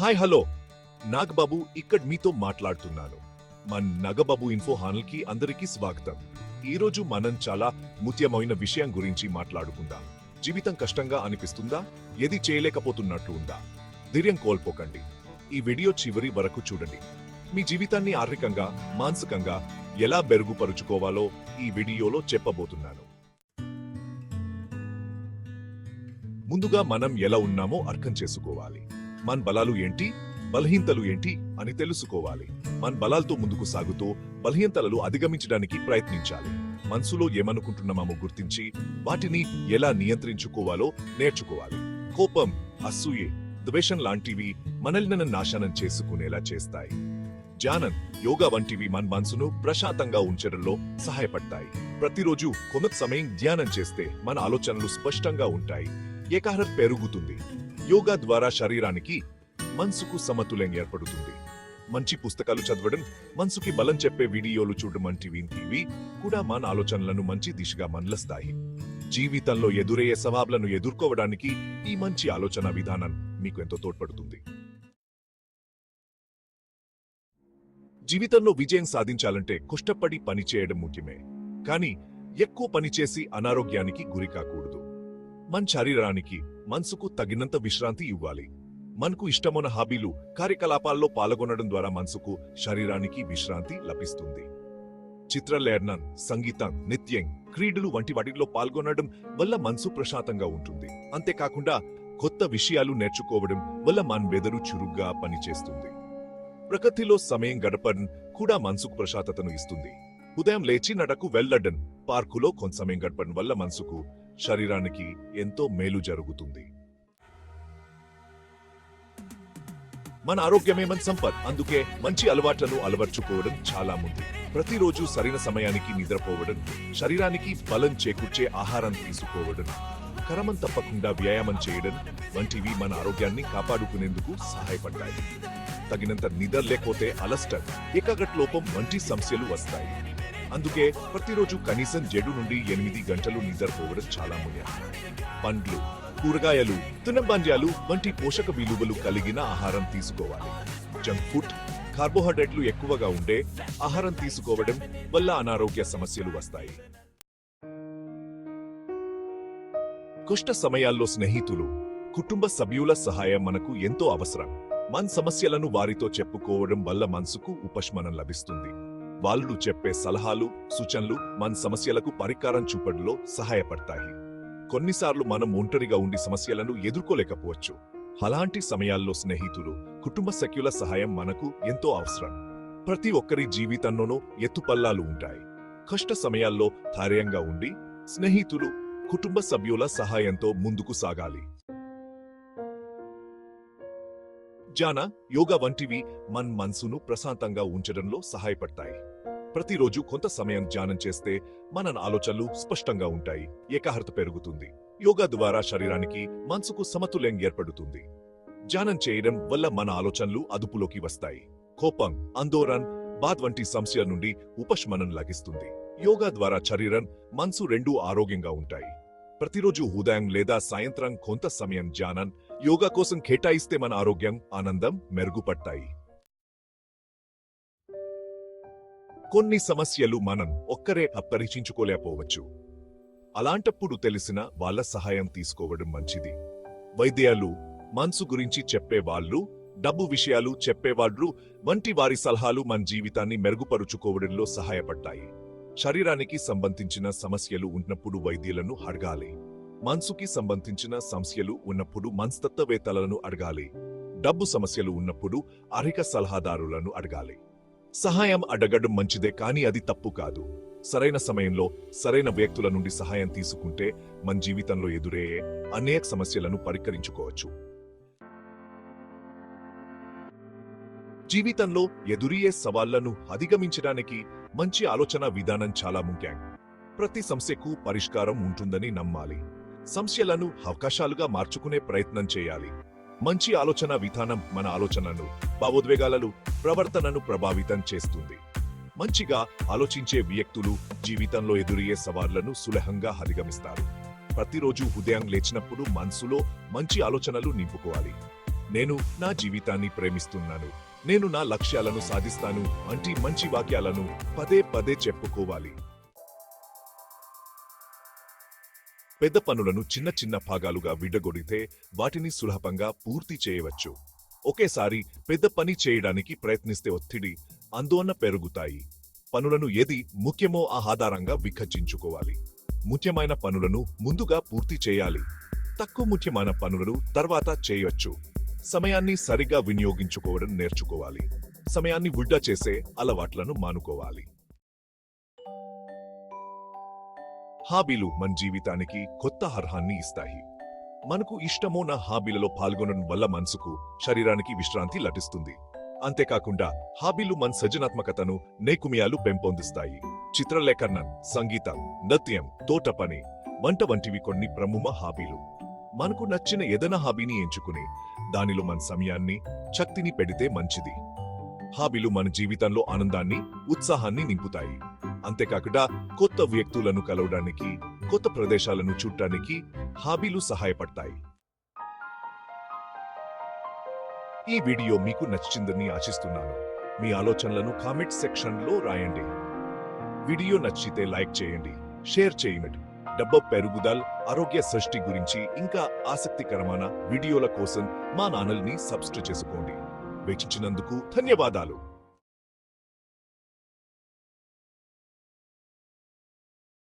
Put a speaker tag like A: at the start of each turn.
A: Hi hello. Nagababu ఇక్కడ మీతో మాట్లాడుతున్నాను. మన నగబాబు ఇన్ఫో హానల్కి అందరికీ స్వాగతం. ఈ రోజు మనం చాలా ముఖ్యమైన విషయం గురించి మాట్లాడుకుందాం. జీవితం కష్టంగా అనిపిస్తుందా? ఏది చేయలేకపోతున్నట్లు ఉందా? ధైర్యం కోల్పోకండి. ఈ వీడియో చివరి వరకు చూడండి. మీ జీవితాన్ని ఆర్థికంగా మానసికంగా ఎలా మెరుగుపరుచుకోవాలో ఈ వీడియోలో చెప్పబోతున్నాను. ముందుగా మనం ఎలా ఉన్నామో అర్థం చేసుకోవాలి. మన బలాలు ఏంటి? బలహీనతలు ఏంటి? అని తెలుసుకోవాలి. మన బలాలతో ముందుకు సాగుతూ బలహీనతలను అధిగమించడానికి ప్రయత్నించాలి. మనసులో ఏమనుకుంటున్నామో గుర్తించి వాటిని ఎలా నియంత్రించుకోవాలో నేర్చుకోవాలి. కోపం అసూయే ద్వేషం లాంటివి మనల్ని నాశనం చేసుకునేలా చేస్తాయి. ధ్యానం యోగా వంటివి మన మనసును ప్రశాంతంగా ఉంచడంలో సహాయపడతాయి. ప్రతిరోజు కొంత సమయం ధ్యానం చేస్తే మన ఆలోచనలు స్పష్టంగా ఉంటాయి. ఏకాగ్రత పెరుగుతుంది. యోగా ద్వారా శరీరానికి మనసుకు సమతుల్యం ఏర్పడుతుంది. మంచి పుస్తకాలు చదవడం మనసుకి బలం చెప్పే వీడియోలు చూడడం వంటివి ఇవి కూడా మన ఆలోచనలను మంచి దిశగా మనలస్తాయి. జీవితంలో ఎదురయ్యే సవాబ్లను ఎదుర్కోవడానికి ఈ మంచి ఆలోచన విధానం మీకు ఎంతో తోడ్పడుతుంది. జీవితంలో విజయం సాధించాలంటే కష్టపడి పనిచేయడం ముఖ్యమే. కానీ ఎక్కువ పని చేసి అనారోగ్యానికి గురి కాకూడదు. మన శరీరానికి మనసుకు తగినంత విశ్రాంతి ఇవ్వాలి. మనకు ఇష్టమైన హాబీలు కార్యకలాపాల్లో పాల్గొనడం ద్వారా మనసుకు శరీరానికి విశ్రాంతి లభిస్తుంది. చిత్రలేర్నన్ సంగీతం నిత్యం క్రీడలు వంటి వాటిలో పాల్గొనడం వల్ల మనసు ప్రశాంతంగా ఉంటుంది. అంతేకాకుండా కొత్త విషయాలు నేర్చుకోవడం వల్ల మన వెదరు చురుగ్గా పనిచేస్తుంది. ప్రకృతిలో సమయం గడపడం కూడా మనసుకు ప్రశాంతతను ఇస్తుంది. ఉదయం లేచి నడకు వెళ్ళడం పార్కులో కొంత సమయం గడపడం వల్ల మనసుకు శరీరానికి ఎంతో మేలు జరుగుతుంది. మన ఆరోగ్యమే మన సంపత్ అందుకే మంచి అలవాట్లను అలవర్చుకోవడం చాలా ముందు. ప్రతిరోజు సరైన సమయానికి నిద్రపోవడం శరీరానికి బలం చేకూర్చే ఆహారం తీసుకోవడం క్రమం తప్పకుండా వ్యాయామం చేయడం వంటివి మన ఆరోగ్యాన్ని కాపాడుకునేందుకు సహాయపడ్డాయి. తగినంత నిద్ర లేకపోతే అలస్టర్ ఏకాగ్రత లోపం వంటి సమస్యలు వస్తాయి. అందుకే ప్రతిరోజు కనీసం జడు నుండి ఎనిమిది గంటలు నిద్రపోవడం చాలా ముఖ్యం. పండ్లు కూరగాయలు తినబంజాలు వంటి పోషక విలువలు కలిగిన ఆహారం తీసుకోవాలి. జంక్ ఫుడ్ కార్బోహైడ్రేట్లు ఎక్కువగా ఉండే ఆహారం తీసుకోవడం వల్ల అనారోగ్య సమస్యలు వస్తాయి. కష్ట సమయాల్లో స్నేహితులు కుటుంబ సభ్యుల సహాయం మనకు ఎంతో అవసరం. మన సమస్యలను వారితో చెప్పుకోవడం వల్ల మనసుకు ఉపశమనం లభిస్తుంది. వాళ్ళు చెప్పే సలహాలు సూచనలు మన సమస్యలకు పరికారం చూపడంలో సహాయపడతాయి. కొన్నిసార్లు మనం ఒంటరిగా ఉండి సమస్యలను ఎదుర్కోలేకపోవచ్చు. అలాంటి సమయాల్లో స్నేహితులు కుటుంబ సఖ్యుల సహాయం మనకు ఎంతో అవసరం. ప్రతి ఒక్కరి జీవితంలోనూ ఎత్తుపల్లాలు ఉంటాయి. కష్ట సమయాల్లో ధైర్యంగా ఉండి స్నేహితులు కుటుంబ సభ్యుల సహాయంతో ముందుకు సాగాలి. ధ్యాన యోగా వంటివి మన మనసును ప్రశాంతంగా ఉంచడంలో సహాయపడతాయి. ప్రతిరోజు కొంత సమయం ధ్యానం చేస్తే మన ఆలోచనలు స్పష్టంగా ఉంటాయి. ఏకాగ్రత పెరుగుతుంది. యోగా ద్వారా శరీరానికి మనసుకు సమతుల్యం ఏర్పడుతుంది. ధ్యానం చేయడం వల్ల మన ఆలోచనలు అదుపులోకి వస్తాయి. కోపం ఆందోళన బాధ వంటి సమస్యల నుండి ఉపశమనం లభిస్తుంది. యోగా ద్వారా శరీరం మనసు రెండూ ఆరోగ్యంగా ఉంటాయి. ప్రతిరోజు ఉదయం లేదా సాయంత్రం కొంత సమయం ధ్యానం యోగా కోసం కేటాయిస్తే మన ఆరోగ్యం ఆనందం మెరుగుపడతాయి. కొన్ని సమస్యలు మనం ఒక్కరే అపరిచించుకోలేకపోవచ్చు. అలాంటప్పుడు తెలిసిన వాళ్ళ సహాయం తీసుకోవడం మంచిది. వైద్యాలు మనసు గురించి చెప్పేవాళ్ళు డబ్బు విషయాలు చెప్పేవాళ్ళు వంటి వారి సలహాలు మన జీవితాన్ని మెరుగుపరుచుకోవడంలో సహాయపడ్డాయి. శరీరానికి సంబంధించిన సమస్యలు ఉన్నప్పుడు వైద్యులను అడగాలి. మనసుకి సంబంధించిన సమస్యలు ఉన్నప్పుడు మనస్తత్వవేత్తలను అడగాలి. డబ్బు సమస్యలు ఉన్నప్పుడు అర్హిక సలహాదారులను అడగాలి. సహాయం అడగడం మంచిదే కానీ అది తప్పు కాదు. సరైన సమయంలో సరైన వ్యక్తుల నుండి సహాయం తీసుకుంటే మన జీవితంలో ఎదురయ్యే అనేక సమస్యలను పరిష్కరించుకోవచ్చు జీవితంలో ఎదురయ్యే సవాళ్ళను అధిగమించడానికి మంచి ఆలోచన విధానం చాలా ముఖ్యం. ప్రతి సమస్యకు పరిష్కారం ఉంటుందని నమ్మాలి. సమస్యలను అవకాశాలుగా మార్చుకునే ప్రయత్నం చేయాలి. మంచి ఆలోచన విధానం మన ఆలోచనను భావోద్వేగాలను ప్రవర్తనను ప్రభావితం చేస్తుంది. మంచిగా ఆలోచించే వ్యక్తులు జీవితంలో ఎదురయ్యే సవాళ్ళను సులభంగా అధిగమిస్తారు. ప్రతిరోజు ఉదయం లేచినప్పుడు మనసులో మంచి ఆలోచనలు నింపుకోవాలి. నేను నా జీవితాన్ని ప్రేమిస్తున్నాను. నేను నా లక్ష్యాలను సాధిస్తాను. వంటి మంచి వాక్యాలను పదే పదే చెప్పుకోవాలి. పెద్ద పనులను చిన్న చిన్న భాగాలుగా విడగొడితే వాటిని సులభంగా పూర్తి చేయవచ్చు. ఒకేసారి పెద్ద పని చేయడానికి ప్రయత్నిస్తే ఒత్తిడి ఆందోళన పెరుగుతాయి. పనులను ఏది ముఖ్యమో ఆధారంగా విభజించుకోవాలి ముఖ్యమైన పనులను ముందుగా పూర్తి చేయాలి. తక్కువ ముఖ్యమైన పనులను తర్వాత చేయవచ్చు సమయాన్ని సరిగా వినియోగించుకోవడం నేర్చుకోవాలి. సమయాన్ని వృద్ధా చేసే అలవాట్లను మానుకోవాలి. హాబీలు మన జీవితానికి కొత్త అర్హాన్ని ఇస్తాయి. మనకు ఇష్టమైన హాబీలలో పాల్గొనడం వల్ల మనసుకు శరీరానికి విశ్రాంతి లభిస్తుంది. అంతేకాకుండా హాబీలు మన సృజనాత్మకతను నైపుణ్యాలు పెంపొందిస్తాయి. చిత్రలేఖనం సంగీతం నృత్యం తోట పని వంట వంటివి కొన్ని ప్రముఖ హాబీలు. మనకు నచ్చిన ఏదైనా హాబీని ఎంచుకుని దానిలో మన సమయాన్ని శక్తిని పెడితే మంచిది. హాబీలు మన జీవితంలో ఆనందాన్ని ఉత్సాహాన్ని నింపుతాయి. అంతేకాకుండా కొత్త వ్యక్తులను కలవడానికి కొత్త ప్రదేశాలను చూడటానికి హాబీలు సహాయపడతాయి. ఈ వీడియో మీకు నచ్చిందని ఆశిస్తున్నాను. మీ ఆలోచనలను కామెంట్ సెక్షన్లో రాయండి. వీడియో నచ్చితే లైక్ చేయండి షేర్ చేయండి డబ్బ పెరుగుదల ఆరోగ్య సృష్టి గురించి ఇంకా ఆసక్తికరమైన వీడియోల కోసం మా ఛానల్ని సబ్స్క్రైబ్ చేసుకోండి. వీక్షించినందుకు ధన్యవాదాలు.